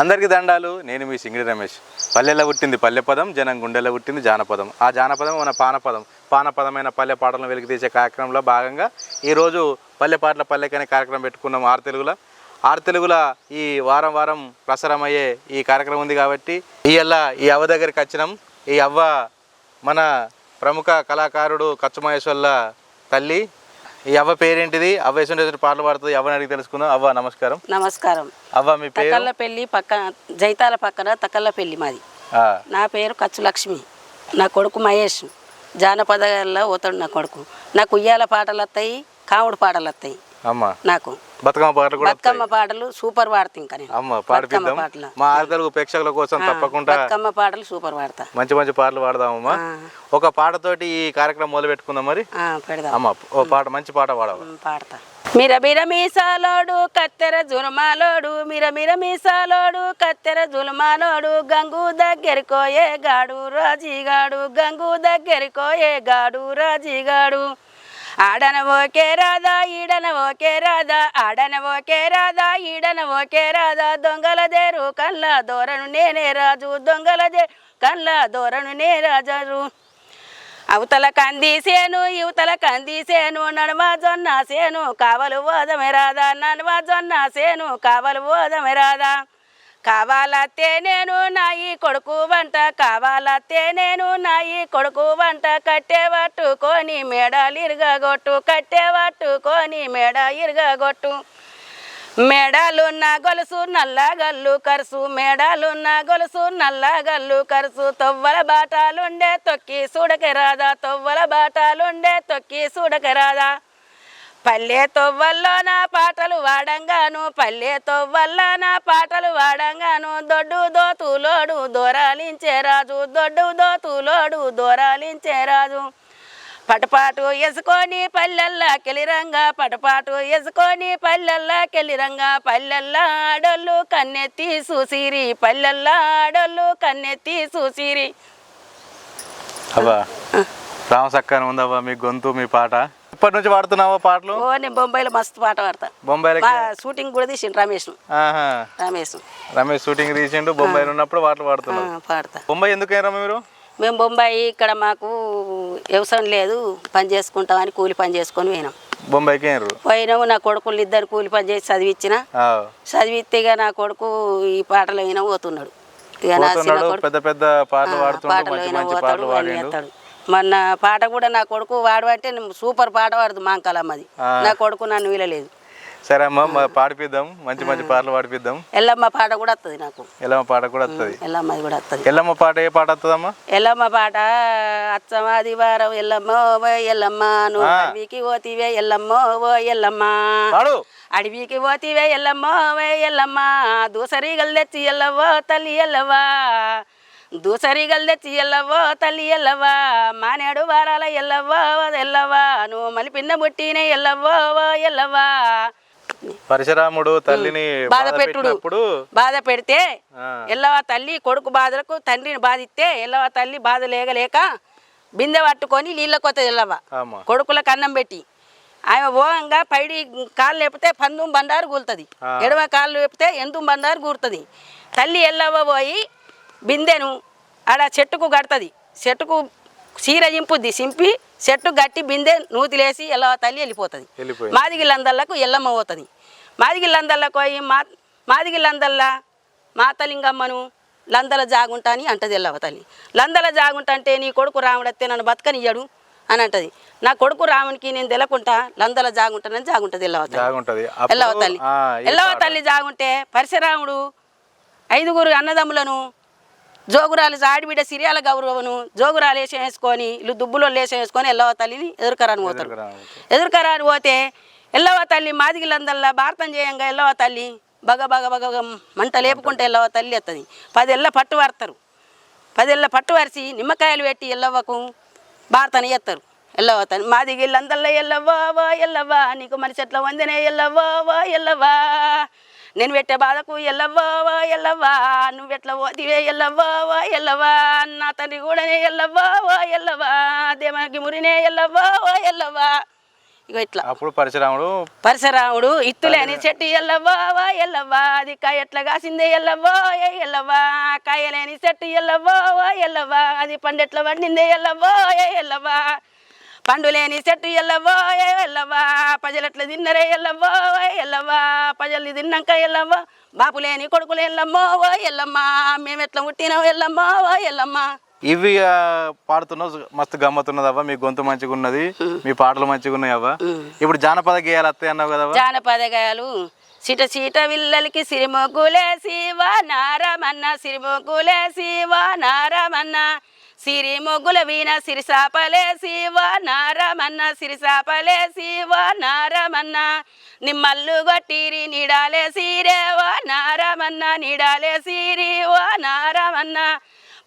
అందరికీ దండాలు. నేను మీ సింగిడి రమేష్. పల్లెలో పుట్టింది? పల్లె పదం జనం గుండెలో పుట్టింది? జానపదం ఆ జానపదం మన పానపదం పానపదమైన పల్లె పాటలను వెలికితీసే కార్యక్రమంలో భాగంగా ఈరోజు పల్లె పాటల పల్లెకి అనే కార్యక్రమం పెట్టుకున్నాం ఆరు తెలుగుల. ఆరు తెలుగుల ఈ వారం వారం ప్రసారం అయ్యే ఈ కార్యక్రమం ఉంది కాబట్టి ఇవాళ ఈ అవ్వ దగ్గరికి వచ్చినాం. ఈ అవ్వ మన ప్రముఖ కళాకారుడు కచ్చమహేశ్వర్ల తల్లి. ఈ అవ్వ పేరేంటిది? అవ్వ వేసుండే పాటలు పాడుతుంది. అవ్వని అడిగి తెలుసుకుందాం. అవ్వ నమస్కారం. నమస్కారం. అవ్వ మీ పేరు? తకల్లపల్లి పక్క జైతాల పక్కన తకల్లపల్లి మాది. నా పేరు కచ్చు లక్ష్మి. నా కొడుకు మహేష్. జానపదాల్లో పోతాడు నా కొడుకు. నాకు ఉయ్యాల పాటలు వస్తాయి కాముడు పాటలు వస్తాయి నాకు. బతుకమ్మ పాటలు కూడా బతుకమ్మ పాటలు సూపర్ పాడతా ఇంకా నేను. అమ్మ బతుకమ్మ పాటలు. మా ప్రేక్షకుల కోసం తప్పకుండా బతుకమ్మ పాటలు సూపర్ పాడతా. మంచి మంచి పాటలు పాడదామమ్మా. ఒక పాటతోటి ఈ కార్యక్రమం మొదలు పెట్టుకుందాం మరి. పెడదాం. అమ్మ ఓ పాట మంచి పాట పాడవు. పాడతా. మిర మిర మీసాలోడు కత్తెర జులుమాలోడు మిర మిర మీసాలోడు కత్తెర జులుమాలోడు గంగు దగ్గరికోయే గాడు రాజీగాడు గంగు దగ్గరికోయే గాడు రాజీగాడు. ఆడన ఓకే రాదా ఈడన ఓకే రాదా ఆడన ఓకే రాదా ఈడన ఓకే రాదా దొంగల దేరు కళ్ళ దోరను నేనే రాజు దొంగల దే కళ్ళ దోరను నే రాజు అవతల కందీసేను యువతల కందీసేను నడుమ జొన్న సేను కావలు ఓదమె రాదా నడుమ జొన్న సేను కావలు ఓదమె కావాలతే నేను నాయి కొడుకు వంట కావాలతే నేను నాయి కొడుకు వంట. కట్టేవాటు కోని మేడ ఇరగగొట్టు కట్టె కోని మేడ ఇరగగొట్టు. మేడాలున్న గొలుసు నల్లగల్లు కరుసు మేడాలున్న గొలుసు నల్లగల్లు కరుసు. తొవ్వల బాటాలుండే తొక్కి సూడకి రాదా తొవ్వల బాటాలుండే తొక్కి సూడకి రాదా పల్లె తొవ్వల్లో నా పాటలు వాడంగాను పల్లె తొవ్వల్ల నా పాటలు వాడంగాను దొడ్డు దోతులోడు దూరాలించే రాజు దొడ్డు దోతులోడు దూరాలించే రాజు. పటపాటు ఎసుకొని పల్లెల్లా కెలిరంగా పటపాటు ఎసుకొని పల్లెల్లా కెలిరంగా పల్లెల్లా ఆడోళ్ళు కన్నెత్తి చూసిరి పల్లెల్లా ఆడోళ్ళు కన్నెత్తి చూసిరి అవ్వ రామసక్కని ఉందవ్వ మీ గొంతు మీ పాట. ఇప్పటి నుంచి పాడుతున్నావా పాటలు? ఓ నేను బొంబాయిలో మస్తు పాట పాడతా. బొంబాయిలకి? మా షూటింగ్ కూడా తీసిండు రమేష్. రమేష్. రమేష్ షూటింగ్ తీసిండు బొంబాయిలో ఉన్నప్పుడు పాటలు ఆ, పాడుతున్నావు పాడతా. బొంబాయి ఎందుకు మీరు? మేము బొంబాయి ఇక్కడ మాకు వ్యవసాయం లేదు పని చేసుకుంటామని కూలి పని చేసుకొని పోయినాం. బొంబాయికి పోయినాము నా కొడుకులు ఇద్దరు కూలి పని చేసి చదివించిన చదివిస్తే ఇక నా కొడుకు ఈ పాటలు అయినా పోతున్నాడు పెద్ద పెద్ద పాటలు ఆ, మొన్న పాట కూడా నా కొడుకు వాడు అంటే సూపర్ పాట పాడదు మాంకలమ్మది. నా కొడుకు నన్ను వీలలేదు. సరే అమ్మ పాడిపిద్దాం. మంచి మంచి పాటలు పాడిపిద్దాం. ఎల్లమ్మ పాట కూడా వస్తుంది నాకు. ఎల్లమ్మ పాట కూడా వస్తుంది ఎల్లమ్మది కూడా వస్తుంది ఎల్లమ్మ పాట ఏ పాట వస్తుందమ్మా ఎల్లమ్మ పాట అచ్చమాది వారం ఎల్లమ్మ ఓ ఎల్లమ్మ నువ్వు అడవికి పోతివే ఎల్లమ్మ ఓ ఎల్లమ్మ. అడవికి పోతివే ఎల్లమ్మ ఓ ఎల్లమ్మ. దూసరిగలు తెచ్చి ఎల్లవో తల్లి ఎల్లవా. దూసరిగలు తెచ్చి ఎల్లవో తల్లి ఎల్లవా మానేడు వారాల ఎల్లవో ఎల్లవా నువ్వు మలిపిన్న బుట్టిన ఎల్లవో ఎల్లవా. పరశురాముడు తల్లిని బాధ పెట్టుడు. బాధ పెడితే ఎల్లవ తల్లి కొడుకు బాధలకు తండ్రిని బాధిస్తే ఎల్లవ తల్లి బాధ లేగలేక బిందె పట్టుకొని నీళ్ళ కొత్త ఎల్లవ. కొడుకులకు అన్నం పెట్టి. ఆమె ఓంగా పైడి కాళ్ళు లేపితే పందుం బండారు కూలుతుంది. ఎడమ కాళ్ళు లేపితే ఎందు బండారు కూరుతుంది తల్లి ఎల్లవ పోయి బిందెను ఆడ చెట్టుకు కడుతుంది. చెట్టుకు చీర చింపుద్ది చింపి చెట్టు గట్టి బిందె నూతిలేసి ఎల్లవ తల్లి వెళ్ళిపోతుంది. మాదిగిళ్ళందల్లకు ఎల్లమ్మ పోతుంది. మాదిగిళ్ళందల్లకు పోయి మా మాదిగిళ్ళందల్లా మాతలింగమ్మను లందల జాగుంటా అని అంటది ఎల్లవ తల్లి. లందల జాగుంటా అంటే నీ కొడుకు రాముడత్తే నన్ను బతకనియ్యడు అని అంటది. నా కొడుకు రామునికి నేను తెలకుంటా లందల జాగుంటానని జాగుంటది ఎల్లవ తల్లి. ఎల్లవ తల్లి. ఎల్లవ. తల్లి జాగుంటే పరశురాముడు ఐదుగురు అన్నదమ్ములను జోగురాలు ఆడిబిడ్డ సిరియాల గౌరవను జోగురాలు వేసం వేసుకొని ఇల్లు దుబ్బులో లేసం వేసుకొని ఎల్లవ తల్లిని ఎదురుకరాని పోతారు. ఎదురుకరాని పోతే ఎల్లవ తల్లి మాదిగిలందల్లా భారతం చేయంగా ఎల్లవ తల్లి బగ బగ బగ మంట లేపుకుంటే ఎల్లవ తల్లి ఎత్తది. పదేళ్ళ పట్టు వాడతారు పదేళ్ళ పట్టు వరిసి నిమ్మకాయలు పెట్టి ఎల్లవ్వకు భారతని ఎత్తారు. ఎల్లవ తల్లి మాదిగిళ్ళందల్లా ఎల్లవ్వా వా ఎల్లవ్వా నీకు మనిషి ఎట్లా వందనే ఎల్లవ్వా వా ఎల్లవ్వా. నేను పెట్టే బాధకు ఎల్లవ్వా వా ఎల్లవ్వా నువ్వెట్లా పోతివే ఎల్లవ్వా వా ఎల్లవ్వా? నా తండ్రి కూడా ఎల్లవ్వా వా ఎల్లవ్వా? దేవకి మురినే ఎల్లవ్వా వా ఎల్లవ్వా ఇగో ఇట్లా. అప్పుడు పరశురాముడు పరశురాముడు ఇత్తులేని చెట్టు ఎల్లవ్వా వా ఎల్లవ్వా? అది కాయ ఎట్లా కాసిందే ఎల్లవ్వో ఎల్లవ్వా? కాయలేని చెట్టు ఎల్లవ్వో వా ఎల్లవ్వా? అది పండెట్ల పండిందే ఎల్లవ్వో ఏ ఎల్లవ్వా పండు లేని చెట్టు ఎల్లవ్వో ఏ ఎల్లవ్వా? ప్రజలెట్ల తిన్నరే ఎల్లవ్వో ఏ ఎల్లవ్వా? ప్రజలు తిన్నాక ఎల్లవ్వో. బాపు లేని కొడుకులు ఎల్లమ్మో ఓ ఎల్లమ్మా. మేమెట్లా పుట్టినావు ఎల్లమ్మో ఓ ఎల్లమ్మా. ఇవి పాడుతున్నావు మస్తు గమ్మతున్నది అవ్వ మీ గొంతు మంచిగా ఉన్నది మీ పాటలు మంచిగా ఉన్నాయి అవ్వ ఇప్పుడు జానపద గేయాలు వస్తాయి అన్నావు కదా జానపద గాయాలు. చిట చీట విల్లలకి సిరిమొగ్గులేసి వా నారమన్న. సిరిమొగ్గులేసి వా నారమన్న. సిరి మొగ్గుల వీణ సిరిసాపలే శివ నారమన్న సిరిసాపలే శివ నారమన్న. నిమ్మల్లు గట్టిరి నీడాలే సీరే నారమన్న నీడాలే సీరి నారమన్న.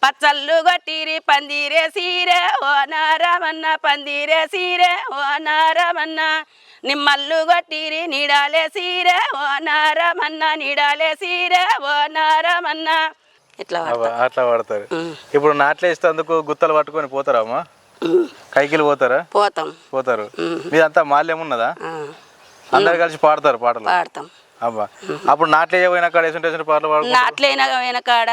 పచ్చళ్ళు గట్టిరి పందిరే సీరే ఓ నారమన్న పందిరే సీరే ఓ నారమన్న. నిమ్మల్లు గట్టిరి నీడాలే సీరే ఓ నారమన్న నీడాలే సీరే ఓ నారమన్న. ఇట్లా అట్లా పాడతారు. ఇప్పుడు నాట్లేసేందుకు గుత్తలు పట్టుకొని పోతారా అమ్మ. కైకిలు పోతారా? పోతాం. పోతారు. మీదంతా మాల్యం ఉన్నదా? అందరు కలిసి పాడతారు పాటలు. పాడతాం. అబ్బా. అప్పుడు నాట్లే పోయిన కాడ వేసుంటే పాటలు పాడు నాట్లైన పోయిన కాడ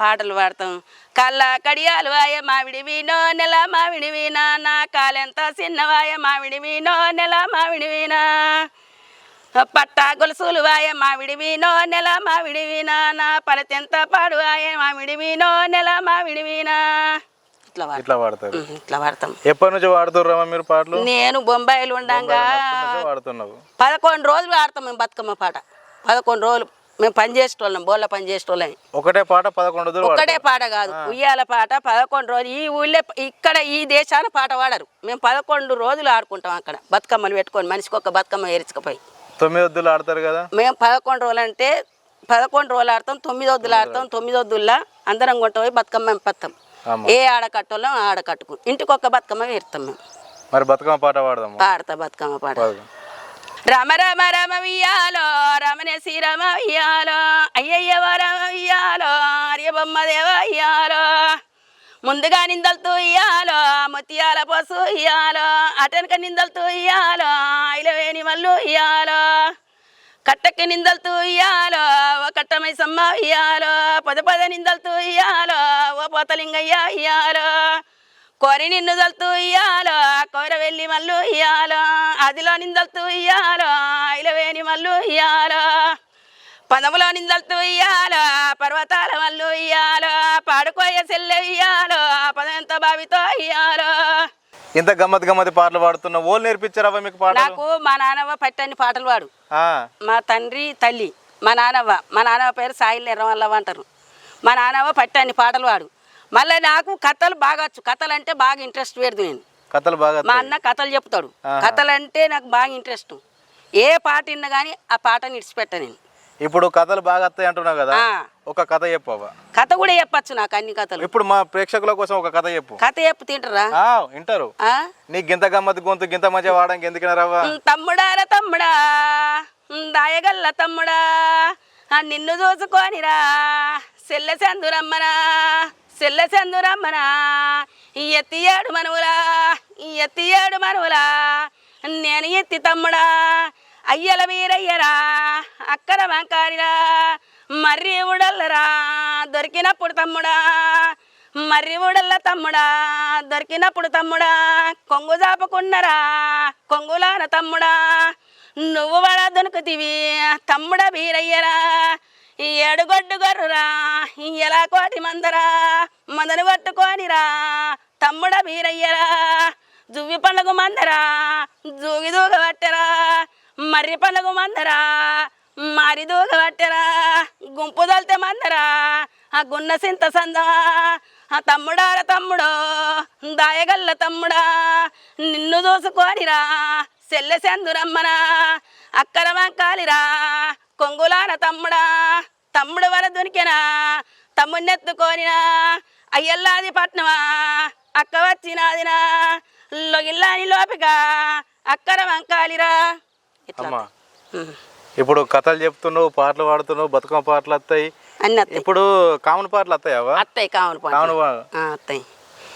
పాటలు పాడతాం. కళ్ళ కడియాలు వాయ మామిడి వీనో నెల మామిడి వీనా నా కాలెంత చిన్నవాయ మామిడి వీనో నెల మామిడి వీనా పట్టా గొలుసులు వాయ మామిడి వీనో నెల మామిడి వీనా నా పలతెంత పాడు వాయ మామిడి వీనో నెల మామిడి వీనా ఇట్లా ఇట్లా పాడతారు ఉమ్, ఇట్లా పాడతాం ఎప్పటి నుంచి వాడుతుర్రమ్మా మీరు పాటలు? నేను బొంబాయిలో ఉండంగా వాడుతున్నావు? పదకొండు రోజులు ఆడతాం మేము బతుకమ్మ పాట. పదకొండు రోజులు మేము పని చేసేటోళ్ళం బోళ్ళ పని చేసేటోళ్ళం ఒకటే పాట పదకొండు రోజులు ఒక్కటే పాట కాదు ఉయ్యాల పాట పదకొండు రోజులు. ఈ ఊళ్ళో ఇక్కడ ఈ దేశాన పాట పాడరు మేము పదకొండు రోజులు ఆడుకుంటాం అక్కడ. బతుకమ్మలు పెట్టుకొని మనిషికి ఒక బతుకమ్మ ఏరించుకుపోయి. తొమ్మిది వద్దులు ఆడతారు కదా? మేము పదకొండు రోజులు అంటే పదకొండు రోజులు ఆడతాం తొమ్మిది వద్దులు ఆడతాం తొమ్మిది వద్దుల్లో అందరం కొంట పోయి బతుకమ్మ పత్తాం. ఏ ఆడకట్టోళ్ళం ఆడ కట్టుకు ఇంటికి ఒక బతుకమ్మ వేరుతాం మేము. మరి బతుకమ్మ పాట పాడదాము. పాడతా బతుకమ్మ పాట. పాడదాం. రమ రమ రమ వియ్యాలో రమణ శ్రీరమ వియ్యాలో అయ్యయ్య వరమ వియ్యాలో అర్యబొమ్మ దేవ వియ్యాలో ముందుగా నిందలతో ఇయ్యాలో ముత్యాల పసు ఇయ్యాలో అటెనక నిందలతో ఇయ్యాలో ఐలవేని మల్లు ఇయ్యాలో కట్టకి నిందలతో ఇయ్యాలో ఓ కట్టమై సమ్మ ఇయ్యాలో పద పద నిందలతో ఇయ్యాలో ఓ పోతలింగయ్య ఇయ్యాలో కోరి నిన్ను దల్తూ ఇయ్యాలో కోర వెళ్ళి మల్లు ఇయ్యాలో అదిలో నిందలతూ ఇయ్యాలో ఇలవేని మల్లు ఇయ్యాలో పదములో నిందలతూ ఇయ్యాలో పర్వతాల మల్లు ఇయ్యాలో పాడుకోయ సెల్లె ఇంత గమ్మత్ గమ్మత్ పాటలు పాడుతున్నావు ఓళ్ళు నేర్పించారవ్వ మీకు పాటలు? నాకు మా నాన్నవ్వ పట్టని పాటలు పాడు. మా తండ్రి తల్లి మా నాన్నవ్వ. మా నాన్నవ్వ పేరు సాయిల్ ఎర్రవల్లవ్వ అంటారు. మా నాన్నవ్వ పట్టని పాటలు పాడు. మళ్ళీ నాకు కథలు బాగా వచ్చు. కథలు అంటే బాగా ఇంట్రెస్ట్ పెడదు నేను. కథలు బాగా మా అన్న కథలు చెప్తాడు. కథలు అంటే నాకు బాగా ఇంట్రెస్ట్. ఏ పాట విన్నా కానీ ఆ పాటని ఇడిచిపెట్ట నేను. ఇప్పుడు కథలు బాగా వస్తాయి అంటున్నావు కదా ఒక కథ చెప్పు కథ కూడా చెప్పచ్చు నాకు అన్ని కథలు. ఇప్పుడు మా ప్రేక్షకుల కోసం ఒక కథ చెప్పు. కథ చెప్పు తింటారా? వింటారు? నీకు గింత గమ్మత్ గొంతు గింత మంచిగా వాడడానికి ఎందుకున్నారవ్వ ఉమ్, తమ్ముడారా తమ్ముడా. దాయగల్ల తమ్ముడా. నిన్ను చూసుకోనిరా సెల్ల చందురమ్మనా సెల్ల చందురమ్మనా. ఈ ఎత్తియాడు మనువులా ఎత్తియాడు మనువులా. నేను ఎత్తి తమ్ముడా. అయ్యల వీరయ్యరా అక్కర వంకారిరా మర్రి ఉడల్లరా దొరికినప్పుడు తమ్ముడా. మర్రి ఉడల్ల తమ్ముడా దొరికినప్పుడు తమ్ముడా. కొంగు జాపుకున్నరా కొంగులాన తమ్ముడా. నువ్వు వడ దొనుకుతివి తమ్ముడ బీరయ్యరా ఏడుగొడ్డు గొర్రురా ఎలా కోటి మందరా. మందను కొట్టుకోనిరా తమ్ముడ బీరయ్యరా జువ్వి పండుగ మందరా జూగి దూగబట్టరా మర్రి పండుగ మందరా మారి దూగబట్టరా గుంపు దొలితే మందరా ఆ గున్న సింత సందా ఆ తమ్ముడార తమ్ముడో దాయగల్ల తమ్ముడా నిన్ను దూసుకోనిరా సెల్ల సెందురమ్మనా అక్కర వంకాలిరా కొంగులాన తమ్ముడా తమ్ముడు వర దొరికినా తమ్మున్నెత్తుకోనినా అయ్యల్లాది పట్నమా అక్క వచ్చినాదినా లొగిల్లాని లోపిక అక్కర వంకాలిరా. అమ్మా. ఇప్పుడు కథలు చెప్తున్నావు పాటలు పాడుతున్నావు బతుకమ్మ పాటలు వస్తాయి అన్నీ వస్తాయి ఇప్పుడు కామన్ పాటలు వస్తాయావా అత్తయ్య కావాలి కామన్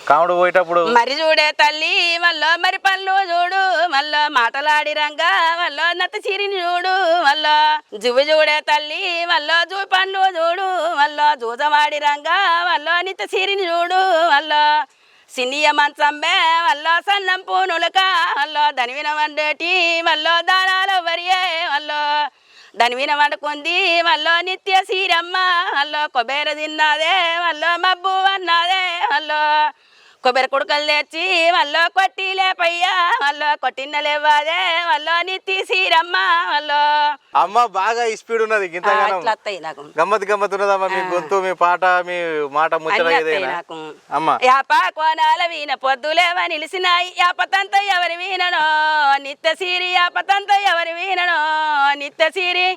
కాముడు పోయేటప్పుడు? మరి చూడే తల్లి మళ్ళీ మరి పళ్ళు చూడు మళ్ళీ మాటలాడి రంగా మళ్ళీ నత్త చిరిని చూడు మళ్ళీ జువ్వు చూడే తల్లి మళ్ళీ జూ పండ్లు చూడు మళ్ళీ జూజమాడి రంగా మళ్ళీ నిత్త చిరిని చూడు మళ్ళీ సినియ మంచంబే మళ్ళీ సన్నం పూనులక మళ్ళీ దనివిన వండేటి మళ్ళీ మళ్ళీ దాని మీద వండుకుంది మళ్ళీ నిత్య సీరమ్మ మళ్ళీ కొబేర తిన్నదే మళ్ళీ మబ్బు అన్నదే మళ్ళీ కొబ్బరి కుడుకలు తెచ్చి మళ్ళీ కొట్టి లేపయ్యా మళ్ళీ కొట్టిన లేవాదే మళ్ళీ నిత్య సీరమ్మ మళ్ళీ అమ్మ బాగా స్పీడ్ ఉన్నది అట్లా వస్తాయి నాకు. గమ్మత్ గమ్మత్ ఉన్నదమ్మా మీ గొంతు మీ పాట మీ మాట ముచ్చట ఏదైనా? అమ్మ. యాప కోనాల వీణ పొద్దులేవ నిలిసినాయి యాపతంత ఎవరి వీణనో? నిత్య సీరి యాపతంత ఎవరి వీణనో? నిత్య సీరి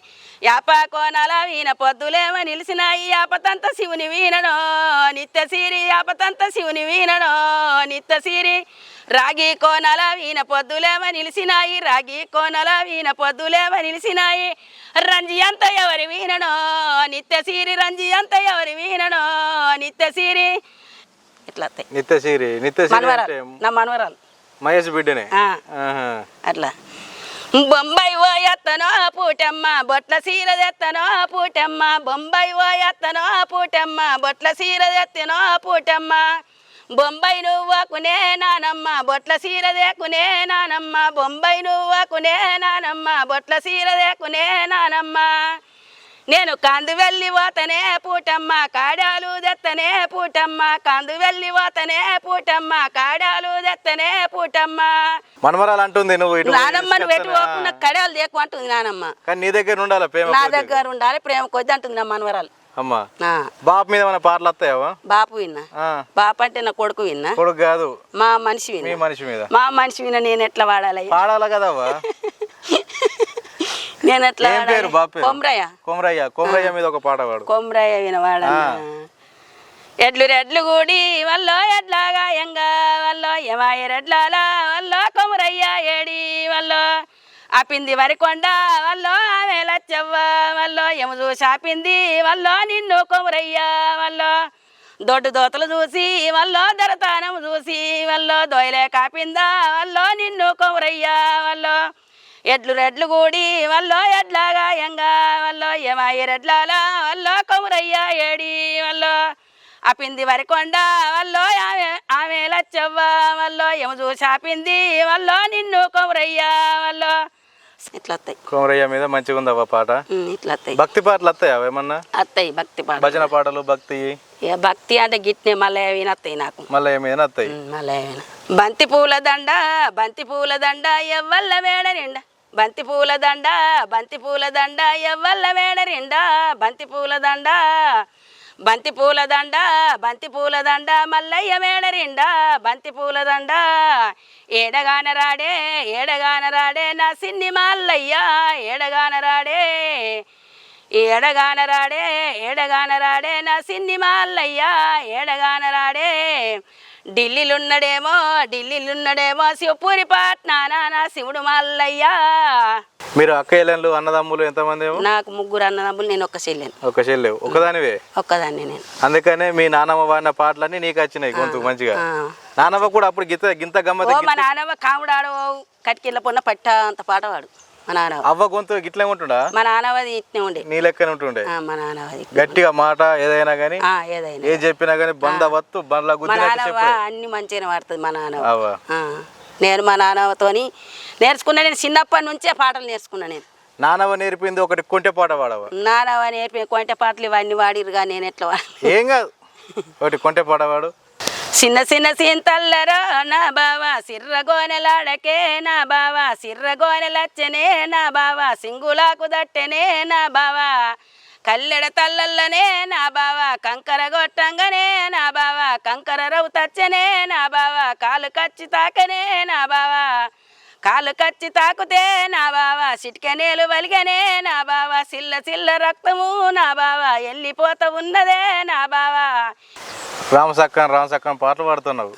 యాప కోనాల వీణ పొద్దులేవ నిలిసినాయి యాపతంత శివుని వీణనో నిత్య సీరి యాపతంత శివుని వీణనో నిత్య సీరి. రాగి కోనల వీణ పొద్దులేవ నిలిసినాయి రాగి కోనల వీణ పొద్దులేవ నిలిసినాయి. రంజి అంత ఎవరి వీణనో నిత్య సీరి రంజి అంత ఎవరి వీణనో నిత్య సీరి. ఇట్లా అంటే మనవరాలు. నా మనవరాలు. మహేష్ బిడ్డనే. అట్లా. బొంబాయి ఓ ఎత్తనో పూటమ్మ బొట్ల సీర తెత్తనో పూటమ్మ. బొంబాయి ఓ ఎత్తనో పూటమ్మ బొట్ల సీర తెత్తనో పూటమ్మ. బొంబాయి నువ్వకునే నానమ్మ బొట్ల సీర దేకునే నానమ్మ. బొంబాయి నువ్వకునే నానమ్మ బొట్ల సీర దేకునే నానమ్మ. నేను కందు వెళ్ళి పోతనే పూటమ్మ కాడాలు దెత్తనే పూటమ్మ. కందు వెళ్ళి పోతనే పూటమ్మ కాడాలు దెత్తనే పూటమ్మ. మనమరాలు అంటుంది నువ్వు నానమ్మ నువ్వు ఎటు? పోకుండా కడాలు దేకు అంటుంది నానమ్మ. కానీ నీ దగ్గర ఉండాలి ప్రేమ నా కొద్ది. దగ్గర ఉండాలి ప్రేమ కొద్ది అంటుంది నా మనవరాలు. అమ్మా బాపు మీద మన పాటలు వస్తాయవా? బాపు విన్నా. బాపు అంటే నా కొడుకు విన్నా. కొడుకు కాదు. మా మనిషి మీ విన్నా మనిషి మీద. మా మనిషి విన్నా నేను ఎట్లా వాడాలి పాడాలి కదవ్వా? నేను ఎట్లా ఏం పేరు? బాపు పేరు? కొమ్రయ్య. కొమరయ్య. కొమరయ్య మీద ఒక పాట పాడు. కొమ్రయ్య వినవాడన్నా ఎడ్లు రెడ్లు కూడి వల్లో ఎడ్లాగా ఎంగా వల్లో ఎమాయ రెడ్లాలా వల్లో కొమరయ్య ఏడి వల్లో. ఆపింది వరికొండ వల్లో ఆమె లచ్చవ్వ వల్లో ఎము చూసి ఆపింది వల్లో నిన్ను కొమరయ్య వల్లో. దొడ్డు దోతలు చూసి వల్లో దొరతానం చూసి వల్లో దోయలే కాపిందా వల్లో నిన్ను కొమరయ్య వల్లో. ఎడ్లు రెడ్లు కూడి వల్లో ఎడ్లాగా ఎంగా వల్లో ఏమాయి రెడ్లాలా వల్లో కొమురయ్య ఏడి వల్లో ఆ పింది వరికొండ వల్లో ఆమె ఆమె లచ్చవ్వ వల్లో ఎము చూసి ఆపింది వల్లో నిన్ను కొమురయ్య వల్లో ఇట్లా వస్తాయి కొమరయ్య మీద మంచిగా ఉందవ్వ పాట? ఇట్లా వస్తాయి భక్తి పాటలు వస్తాయా ఏమన్నా? వస్తాయి భక్తి పాట భజన పాటలు భక్తి? ఇక భక్తి అంటే గిట్నే మళ్ళీ వినస్తాయి నాకు. మళ్ళీ ఏమైనా వస్తాయి మళ్ళీ. బంతి పూల దండ బంతి పూల దండ ఎవ్వల్ల మేడ నిండా. బంతి పూల దండ బంతి పూల దండ ఎవ్వల్ల వేడరిండా బంతి పూల దండ బంతి పూల దండ బంతి పూల దండ మల్లయ్య వేడరిండా బంతి పూల దండ. ఏడగాన రాడే ఏడగాన రాడే నా సిన్ని మల్లయ్య ఏడగాన రాడే ఏడగాన రాడే ఏడగాన రాడే నా సిన్ని మల్లయ్య ఏడగాన రాడే. ఢిల్లీలున్నడేమో ఢిల్లీలున్నడేమో శివపూరి పట్నాన నా శివుడు మల్లయ్య. మీరు అక్కయ్యలు అన్నదమ్ములు ఎంతమంది నాకు ముగ్గురు అన్నదమ్ములు నేను ఒక్క చెల్లెను ఒక చెల్లెవు ఒకదానివే ఒక్కదాన్ని నేను. అందుకనే మీ నానమ్మ వాడిన పాటలన్నీ నీకు వచ్చినాయి గొంతు మంచిగా. నానమ్మ కూడా అప్పుడు గింత గింత ఓ గమ్మతి మా నాన్నమ్మ కాముడాడు కటికిళ్ళ పొన్న పట్ట అంత పాట వాడు. మా నాన్నవ అవ్వ గొంతు గిట్లే ఉంటుండా? మా నాన్నవది ఇట్నే ఉండే. నీ లెక్కనే ఉంటుండే? మా నాన్నవది గట్టిగా మాట ఏదైనా గానీ ఆ, ఏదైనా ఏం చెప్పినా గానీ బంద వత్తు బండ్ల మా నాన్నవ అన్ని మంచిగానే వాడుతుంది మా నాన్నవ నేను మా నాన్నతోని నేర్చుకున్నా నేను చిన్నప్పటి నుంచే పాటలు నేర్చుకున్నా నేను. నానవ్వ నేర్పింది ఒకటి కొంటె పాట పాడవ? నానవ నేర్పి కొంటె పాటలు ఇవన్నీ వాడిరుగా నేను ఎట్లా ఏం కాదు. ఒకటి కొంటె పాట పాడు. చిన్న చిన్న సింతల్లరో నా బావా సిర్రగోనెలాడకే నా బావా సిర్రగోనెలచ్చనే నా బావా సింగులాకు దట్టెనే నా బావా కల్లెడ తల్లల్లనే నా బావా కంకర గొట్టంగనే నా బావా కంకర రవ్వు తచ్చనే నా బావా కాలు కచ్చి తాకనే నా బావా. కాలు కచ్చి తాకుతే నా బావా చిటికెనేలు వలిగనే నా బావా సిల్ల సిల్ల రక్తము నా బావా వెళ్ళిపోత ఉన్నదే నా బావా. రామసక్కన్ రామసక్కన్ పాటలు పాడుతున్నావు.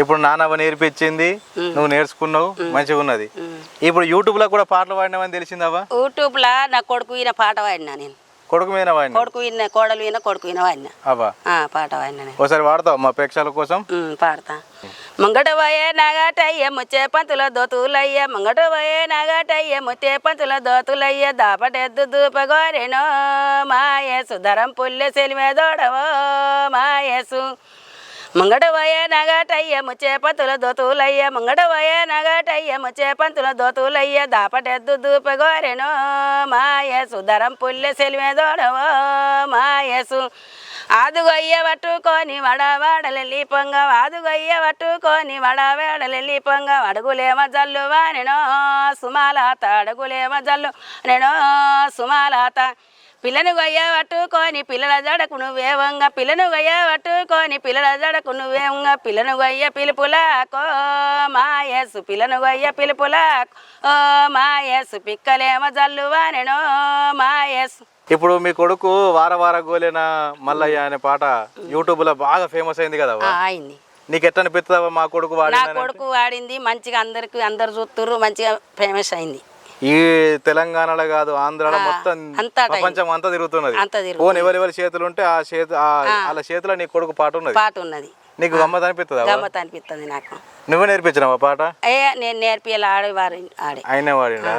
ఇప్పుడు నానవ్వ నేర్పించింది నువ్వు నేర్చుకున్నావు మంచిగా ఉన్నది. ఇప్పుడు యూట్యూబ్లో కూడా పాటలు పాడినావని తెలిసిందవ్వా? యూట్యూబ్లో నా కొడుకు ఈయన పాట పాడినా నేను. కొడుకు మీద వాడిన? కొడుకు విన్న కోడలు విన్న కొడుకు విన్న వాడిన. పాట వాడిన ఒకసారి వాడతావు మా ప్రేక్షకుల కోసం? పాడతా. ముంగట పోయే నాగటయ్య ముచ్చే పంతుల దోతులయ్య ముంగట పోయే నాగటయ్య ముచ్చే పంతుల దోతులయ్య దాపటెద్దు దూపగోరెనో మాయేసు ధరం పుల్లె సెలిమే దోడవో మాయేసు. మంగడవయ నగటయ్యము నగటయ్య దోతులయ్య మంగడవయ నగటయ్యము నగటయ్య పంతుల దోతులయ్య దాపటెద్దు దూపగోరెనో మాయేసు ధరం పుల్లె సెలివేదోడవో మాయసు మాయేసు. ఆదుగొయ్య పట్టుకొని వడవాడలెల్లి పొంగ ఆదుగొయ్య పట్టుకొని వడవాడలెల్లి పొంగ అడుగులేమ జల్లు వానెనో సుమాలాత అడుగులేమ జల్లు నెనో సుమాలాత. పిల్లను గొయ్య పట్టుకొని పిల్లల జడకు నువ్వే వంగ. పిల్లను గొయ్య పట్టుకొని పిల్లల జడకు నువ్వే వంగ. పిల్లను గొయ్య పిలుపులాకో మాయేసు పిల్లను గొయ్య పిలుపులాకో ఓ మాయేసు పిక్కలేమ జల్లు వానెనో మాయేసు ఇప్పుడు మీ కొడుకు వార వార గోలేన మల్లయ్య అనే పాట యూట్యూబ్లో బాగా ఫేమస్ అయింది కదా అయింది నీకు ఎట్లా అనిపిస్తుందా మా కొడుకు నా వాడిన కొడుకు వాడింది మంచిగా అందరికి అందరు చూస్తుర్రు మంచిగా ఫేమస్ అయింది. ఈ తెలంగాణలో కాదు ఆంధ్రాలో మొత్తం ప్రపంచం అంతా తిరుగుతున్నది. ఫోన్ ఎవరెవరి చేతులు ఉంటే ఆ చేతు వాళ్ళ చేతిలో నీ కొడుకు పాట ఉన్నది. పాట ఉన్నది నీకు గమ్మత్ అనిపిస్తుందా గమ్మత్ అనిపిస్తుంది నాకు. నువ్వే నేర్పించినావా పాట? ఏ నేను నేర్పియాలి ఆడేవారు ఆడే. ఆయనే వాడినా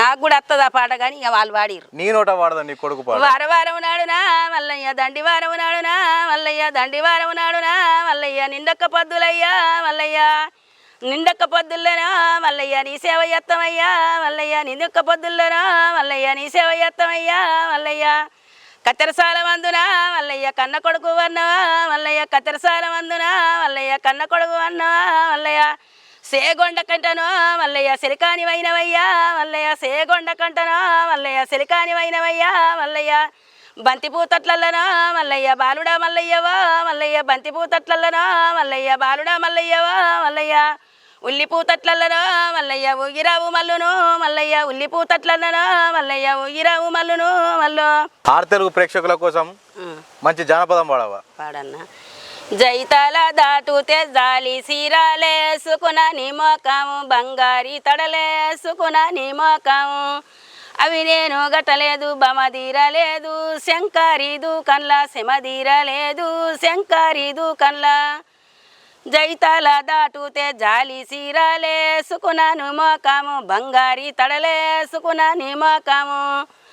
నాకు కూడా వస్తుంది ఆ పాట కానీ ఇక వాళ్ళు వాడిర్రు. నీ నోట వాడదా నీ కొడుకు పాట? వార వారం నాడునా మల్లయ్య దండి వారం నాడునా మల్లయ్య దండి వారం నాడునా మల్లయ్య నిండొక్క పొద్దులయ్యా మల్లయ్య నిందొక్క పొద్దుల్లోనా? మల్లయ్య నీ సేవ ఎత్తమయ్యా మల్లయ్య నిందొక్క పొద్దుల్లోనా? మల్లయ్య నీ సేవ ఎత్తమయ్యా మల్లయ్య కత్తెరసాల వందునా మల్లయ్య కన్న కొడుకు అన్నవా మల్లయ్య కత్తెరసాల వందునా మల్లయ్య కన్న కొడుకు అన్నవా మల్లయ్య సేగొండ కంటనో? మల్లయ్య సిరికాని వైనవయ్యా? మల్లయ్య సేగొండ కంటనో? మల్లయ్య సిరికాని వైనవయ్యా? మల్లయ్య బంతిపూ తట్లల్లనో? మల్లయ్య బాలుడా మల్లయ్యవా? మల్లయ్య బంతిపూ తట్లల్లనో? మల్లయ్య బాలుడా మల్లయ్యవా? మల్లయ్య ఉల్లిపూ తట్లల్లనో మల్లయ్య ఊగిరావు మల్లును మల్లయ్య ఉల్లిపూ తట్లల్లనో మల్లయ్య ఊగిరావు మల్లును మల్లు. ఆరు తెలుగు ప్రేక్షకుల కోసం మంచి జానపదం పాడవా? పాడన్నా. జైతాల దాటుతే జాలి సీరాలేసుకున నీ మోకాము బంగారి తడలేసుకున నీ మోకాము. అవి నేను గట్టలేదు బమదీరలేదు శంకారీదు కన్ల శమదీరలేదు శంకారీదు కన్ల. జైతాల దాటుతే జాలి సీరాలేసుకున్నాను మోకము బంగారి తడలేసుకున్నాను మోకము.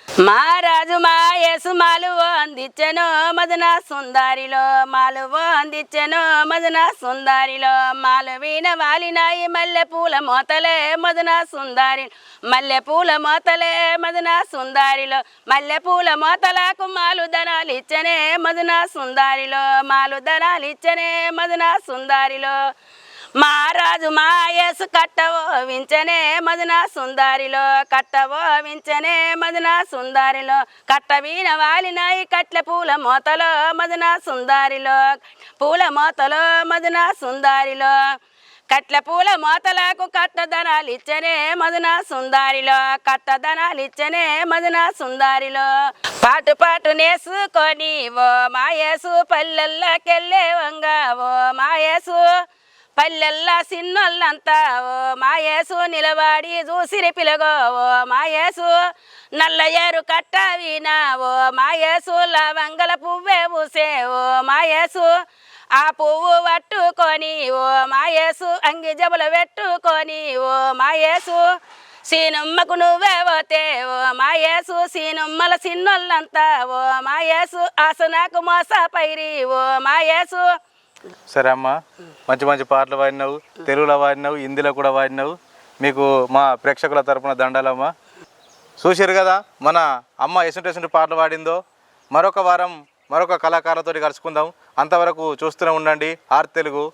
మా రాజు మా యేసు మాలువో అందించెను మదన సుందారిలో మాలువో అందించెను మదన సుందారిలో మాలు వీణ వాలినాయి మల్లె పూల మోతలే మదన సుందారి మల్లె పూల మోతలే మదన సుందారిలో మల్లె పూల మోతలకు మాలు ధనాలు ఇచ్చనే మదన సుందారిలో మాలు ధనాలు ఇచ్చనే మదన సుందారిలో మహారాజు మాయసు కట్టవో వించనే మదన సుందారిలో కట్టవో వించనే మదన సుందారిలో కట్టవీన వాలినాయి కట్ల పూల మోతలో మదన సుందారిలో పూల మోతలో మదన సుందారిలో. కట్ల పూల మోతలకు కట్టదనాలు ఇచ్చనే మదన సుందారిలో కట్టదనాలు ఇచ్చనే మదన సుందారిలో. పాటు పాటు నేసుకొని ఓ మాయేసు పల్లెల్లోకెళ్ళే వంగా ఓ మాయేసు పల్లెల్లా సిన్నోళ్ళంతా ఓ మాయేసు నిలబడి చూసిరి పిలగో ఓ మాయేసు నల్ల ఏరు కట్టవినా ఓ మాయేసు లవంగల పువ్వే పూసే ఓ మాయేసు ఆ పువ్వు పట్టుకొని ఓ మాయేసు అంగి జబలు పెట్టుకొని ఓ మాయేసు సీనమ్మకు నువ్వే పోతే ఓ మాయేసు సీనమ్మల సిన్నోళ్ళంతా ఓ మాయేసు ఆసనాకు మోస పైరి ఓ మాయేసు సరే అమ్మా మంచి మంచి పాటలు పాడినావు తెలుగులో పాడినావు హిందీలో కూడా పాడినావు. మీకు మా ప్రేక్షకుల తరపున దండాలమ్మా చూసారు కదా మన అమ్మ ఎసుంటి ఎసుంటి పాటలు పాడిందో? మరొక వారం మరొక కళాకారులతో కలుసుకుందాం. అంతవరకు చూస్తూనే ఉండండి. ఆర్ తెలుగు.